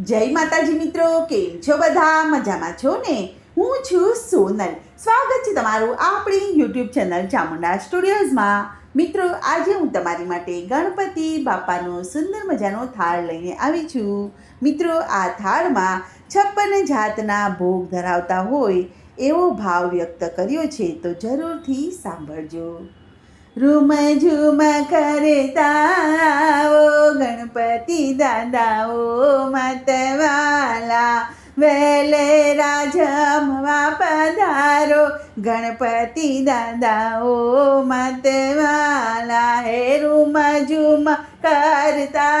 જય માતાજી મિત્રો, કેમ છો બધા? મજામાં છો ને? હું છું સોનલ. સ્વાગત છે તમારું આપણી યુટ્યુબ ચેનલ ચામુંડા સ્ટુડિયોઝમાં. મિત્રો, આજે હું તમારી માટે ગણપતિ બાપાનો સુંદર મજાનો થાળ લઈને આવી છું. મિત્રો, આ થાળમાં છપ્પન જાતના ભોગ ધરાવતા હોય એવો ભાવ વ્યક્ત કર્યો છે તો જરૂરથી સાંભળજો. રૂમ ઝૂમ કરતા ઓ ગણપતિ દાદાઓ, મતવાલા વેલે રાજમવા પધારો, ગણપતિ દાદાઓ, મતવાલા હે રૂમ ઝૂમ કરતા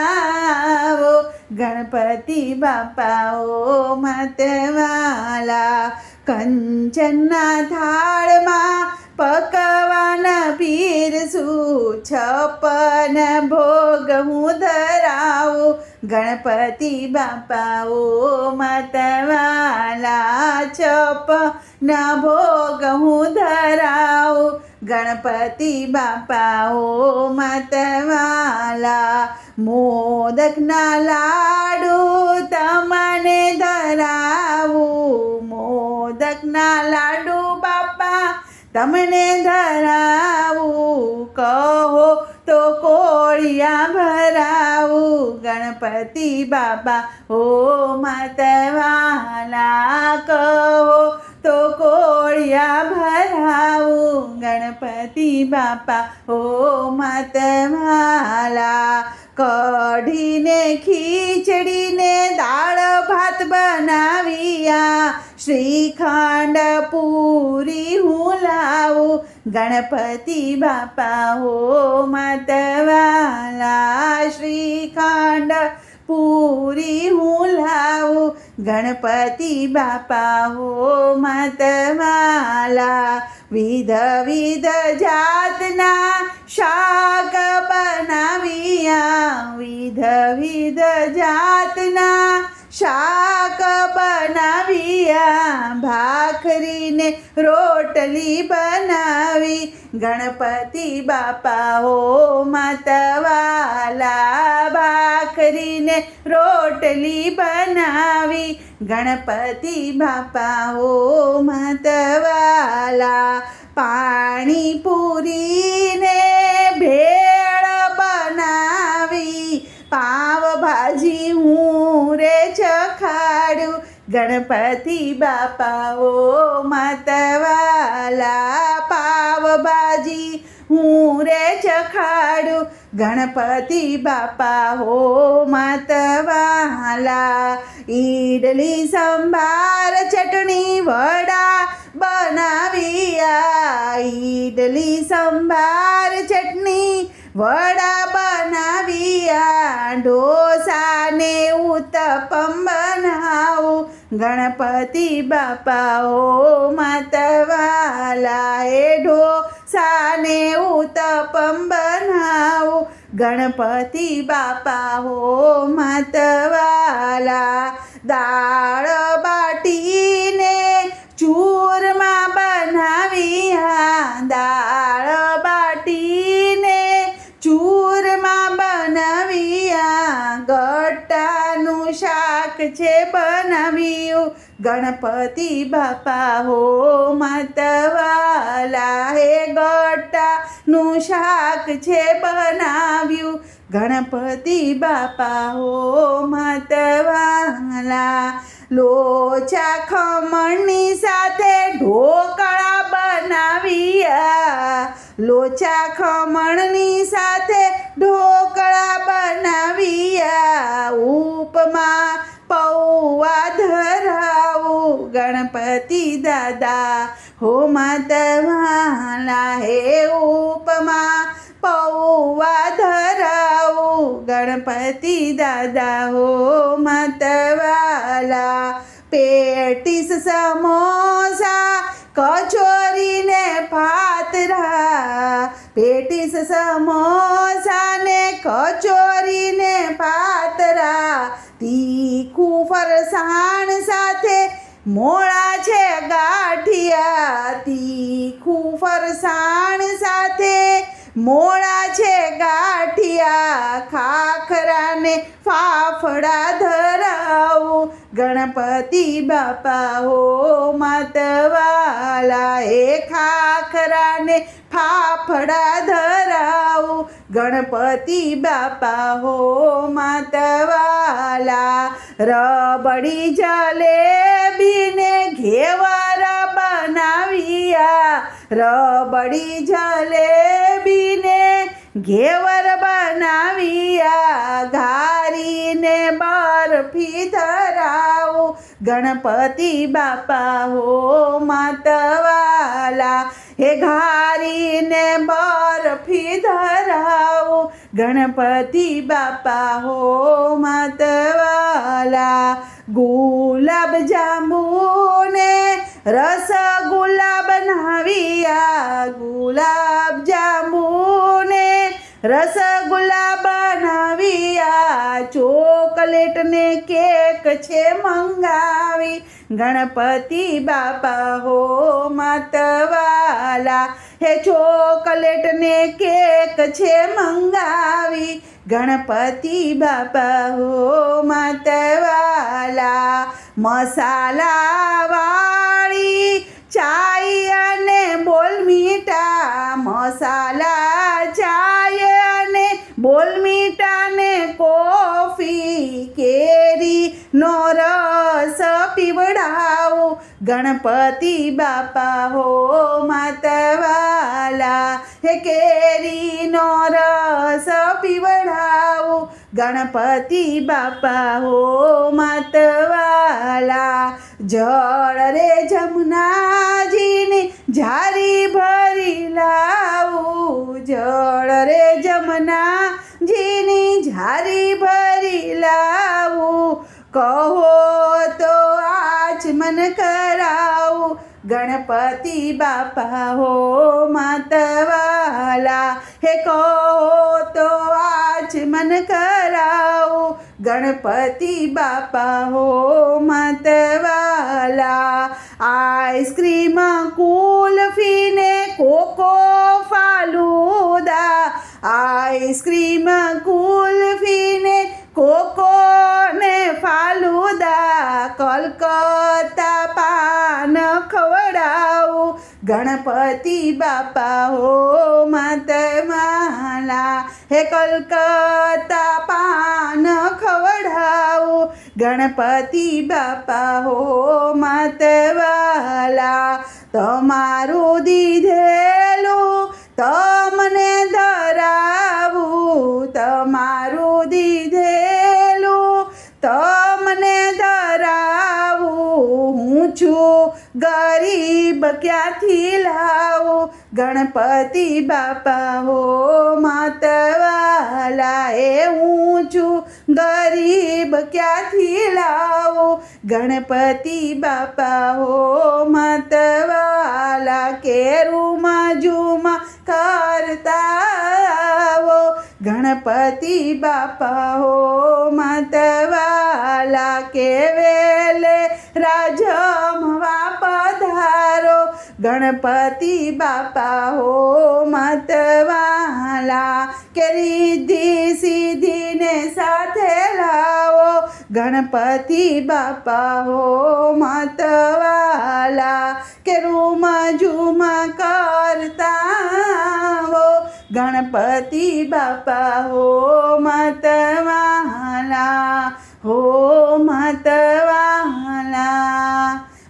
ઓ ગણપતિ બાપાઓ, મતવાલા કંચનના થાળમાં પકવાન પીરસું, છપન ભોગ હું ધરાવું. ગણપતિ બાપાઓ મતવાલા, છપન ભોગ હું ધરાવું. ગણપતિ બાપાઓ મતવાલા, મોદકના લાડુ તમને ધરાવું. મોદકના લાડુ બાપા તમને ધરાવું કહો તો કોળિયા ભરાવું. ગણપતિ બાપા હો માતવાલા કહો તો કોળિયા ભરાવું. ગણપતિ બાપા હો માતમાલા, કઢીને, ખીચડીને, દાળ ભાત બનાવ્યા. શ્રીખંડ પૂરી હું લાવું, ગણપતિ બાપા હો માતવાલા શ્રીખંડ પૂરી હું લાવું, ગણપતિ બાપા હો માતવાલા વિધ વિધ જાતના શાક બનાવ્યા. વિધ વિધ જાતના શાક બનાવ્યા ભાખરીને રોટલી બનાવી. ગણપતિ બાપા હો માતવાલા ભાખરીને રોટલી બનાવી. ગણપતિ બાપા હો માતવાલા પાણી પૂરીને ભેળ બનાવી પાવ ભાજી હું રે ચખાડું. ગણપતિ બાપાઓ માતવાલા પાવ ભાજી હું રે ચખાડું. ગણપતિ બાપા હો માતવાલા ઈડલી સંભાર ચટણી વડા બનાવ્યા ઈડલી સંભાર ચટણી વડા બનાવ્યા, ઢોસાને ઉત્તપમ બનાવું. ગણપતિ બાપાઓ માતવાલા એ ઢોસાને ઉત્તપમ બનાવું. ગણપતિ બાપાઓ માતવાલા, દાળ બાટીને ચૂરમાં બનાવ્યા. દાળ બનાવ્યું? ગણપતિ બાપા, હો મતવાલા, હે ગોટાનું શાક છે બનાવ્યું? ગણપતિ બાપા, હો માતવાલા, લોચા ખમણની સાથે ઢોકળા બનાવ્યા. લોચા ખમણની સાથે ઢોકળા બનાવ્યા. પૌવા ધરાવું, ગણપતિ દાદા. હો માતવાલા હે ઉપમા, પૌવા ધરાવું, ગણપતિ દાદા. હો માતવાલા પેટીસ સમોસા, કચોરીને પાતરા. પેટીસ સમોસા ને કચોરીને પાતરા. તીખું ફરસાણ સાથે મોળા છે ગાંઠિયા. તીખું ફરસાણ સાથે મોળા છે ગાંઠિયા. ખાખરાને ફાફડા ધરાવો. ગણપતિ બાપા હો માતવાલા એ ખાખરાને ફાફડા ધરાવું. ગણપતિ બાપા હો માતવાલા રબડી જલેબીને ઘેવારા બનાવ્યા. રબડી જલેબીને ઘેવર બનાવ્યા. ઘારીને બરફી ધરાવો ગણપતિ બાપા, હો માતવાલા, હે ઘારીને બરફી ધરાવો. ગણપતિ બાપા, હો માતવાલા, ગુલાબ જાંબુને રસ ગુલાબ નાવિયા ગુલાબ જાંબુને રસ ગુલાબ નાવિયા ચોકલેટ ને કેક છે મંગાવી. ગણપતિ બાપા હો માતવાલા. હે ચોકલેટ ને કેક છે મંગાવી. ગણપતિ બાપા હો માતવાલા. મસાલા વાળી ચાય અને બોલ મીઠા. મસાલા ચાય અને બોલ મીઠા ને કોફી કેરી નો રસ પીવડાવો. ગણપતિ બાપા હો માતવાલા. હે કેરીનો રસ પીવડાવો. ગણપતિ બાપા હો માતવાલા. જળ રે જમનાજીને ઝારી ભરી લાવું. જળ રે જમનાજીની ઝારી ભરી લાવું. કહો તો આજ મન કરાવું. ગણપતિ બાપા હો માતવાલા. હે કહો તો આજ મન કરાવું. ગણપતિ બાપા હો માતવાલા. આઈસ્ક્રીમ કુલ્ફીને કોકો ફાલુદા. આઈસ્ક્રીમ કુલ્ફીને ગણપતિ બાપા, હો માતમાલા હે કલકત્તા પાન ખવડાવો. ગણપતિ બાપા, હો માતવાલા તમારું દીધેલું તમને ધરાવું. તમારું દીધેલું તમને ધરાવું. હું છું ક્યાંથી લાવો? ગણપતિ બાપા હો માતવાલા એ હું છું ગરીબ ક્યાંથી લાવો? ગણપતિ બાપા હો માતવાલા કેરુમાં જુમા કરતા આવો ગણપતિ બાપા હો માતવાલા કે વેલે પધારો ગણપતિ બાપા હો માતવાલા કે રીધિ સીધીને સાથે લાવો. ગણપતિ બાપા હો માતવાલા કે રૂમા ઝુમા કરતા હો ગણપતિ બાપા હો માતવાલા હો માતવાલા.